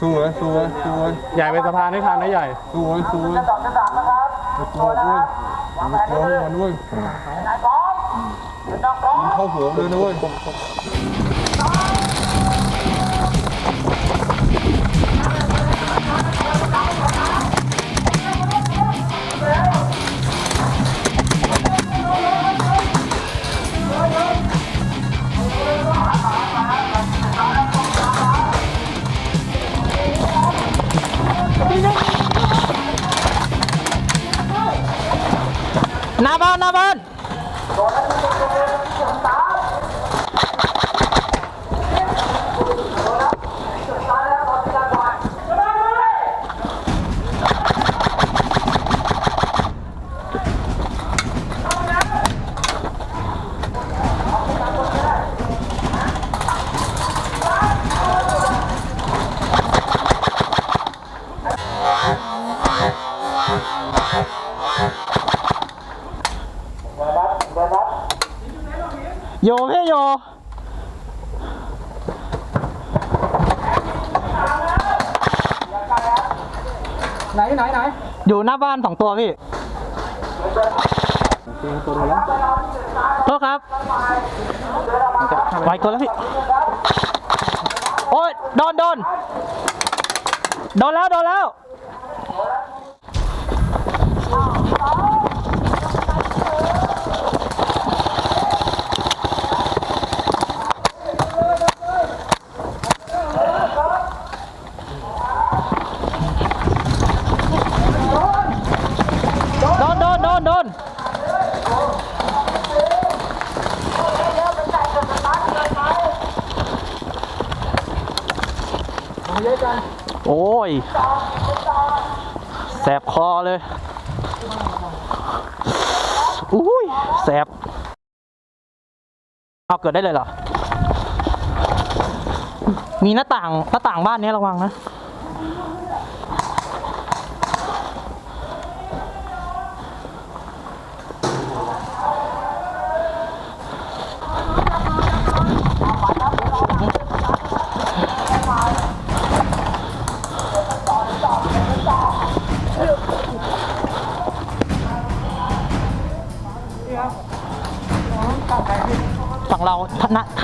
สู้ไว้สู้ไว้สู้ไว้ใหญ่เป็นสะพานให้ทันนะใหญ่ สู้ไว้สู้ไว้ชั้นสองชั้นสามนะครับไอ้กลัวด้วยไอ้กลัวมันด้วยนายพร้อมเป็นน้องพร้อมเข้าหัวเลยนะเว้ย บ้านหน้าบ้าน โยพี่โยไหนไหนไหนอยู่หน้าบ้านสองตัวพี่โทษครับไวเกินแล้วพี่ โอ้ยโดนโดนโดนแล้วโดนแล้ว โดนโดนโดนโดนโอ้ ย แสบคอเลยอุ้ยแสบเอาเกิดได้เลยเหรอ มีหน้าต่างหน้าต่างบ้านนี้ระวังนะ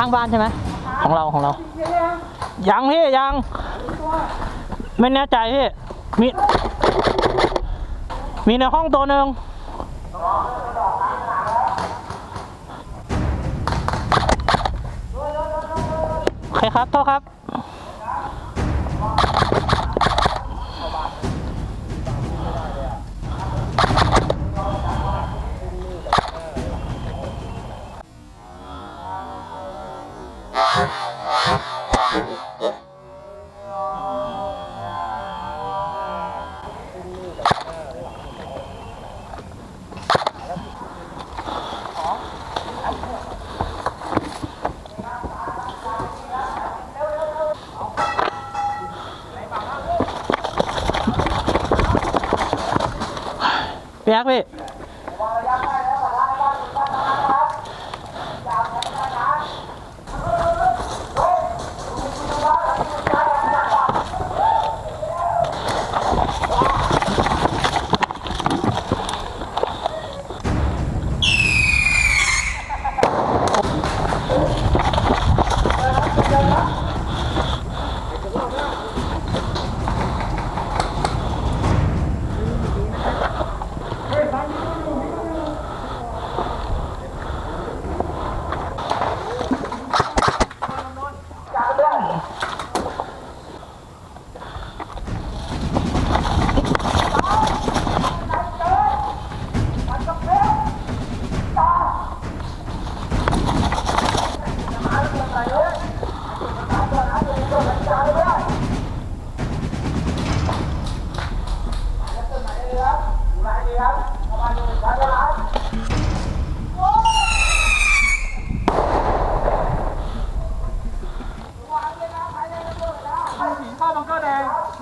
ข้างบ้านใช่ไหมของเราของเรา ยังพี่ยัง ไม่แน่ใจพี่ มี มีในห้องตัวหนึ่งโอเคครับโทษครับ เปีย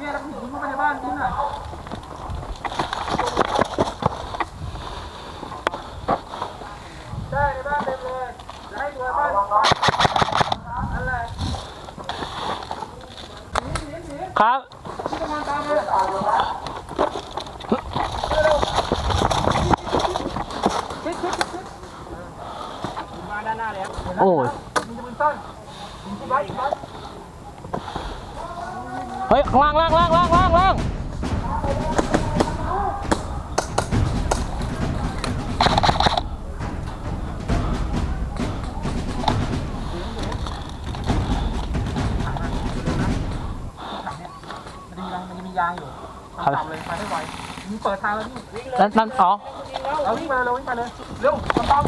เนี่ยแล้วผู้หญิงเข้าไปในบ้านนี่น่ได้เลยจะให้ตับ้านนั่นครับโอ้ยมึงจะมึงต้นมึงจะไปอีกไหม เฮ้ยล่างล่างล่างล่างล่างล่างครับนั่นนั่นอ๋อเอาวิ่งมาเลยวิ่งมาเลยเร็วตาม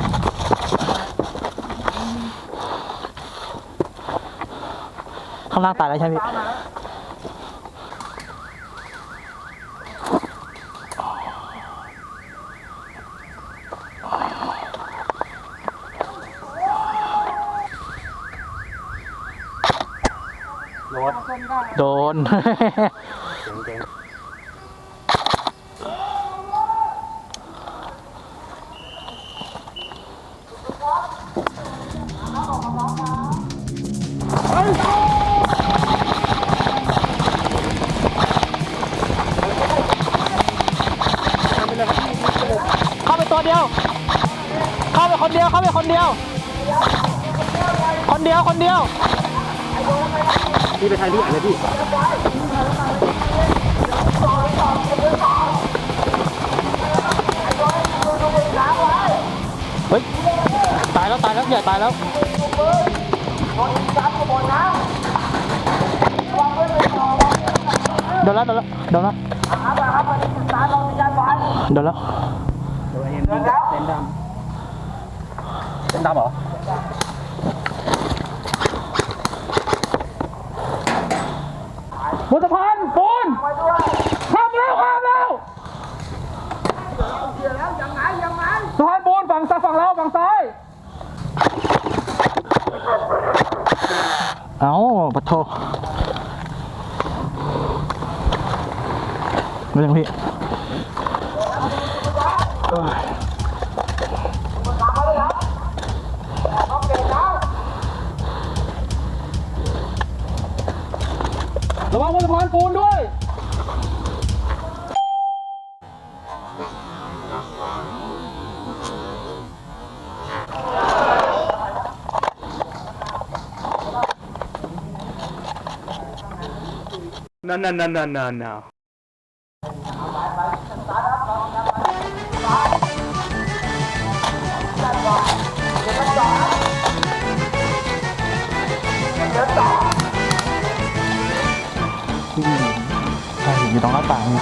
ข้างล่างตายแล้วใช่ไหมพี่ โดน เข้าไปตัวเดียว เข้าไปคนเดียว เข้าไปคนเดียว คนเดียว คนเดียว พี่ไปทางที่ไหนเลยพี่เฮ้ยตายแล้วตายแล้วใหญ่ตายแล้วโดนแล้วโดนแล้วโดนแล้วโดนแล้วเป็นดำเหรอ บนสะพานปูนข้ามแล้วข้ามแล้วสะพานปูนฝั่งซ้ายฝั่งเราฝั่งซ้าย เอาปะโทไม่ยังพี่ ระวังบนสะพานปูนด้วย no no no no no no ช่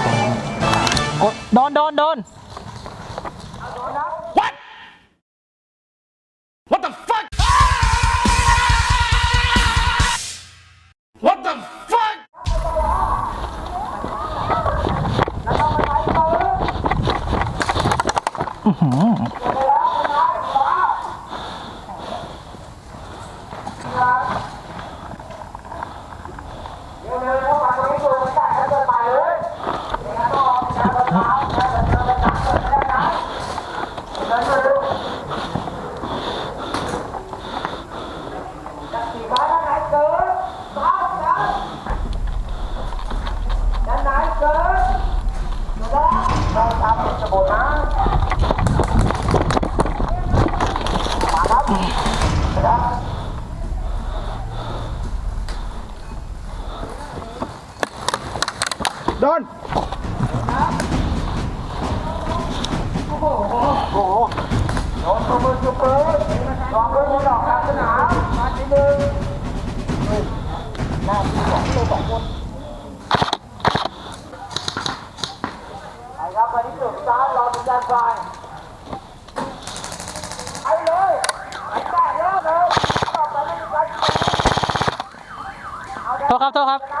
ครับวันนี้เกิดซ้ายรอเป็นการไฟไปเลยไปได้แล้วเลยโทษครับโทษครับ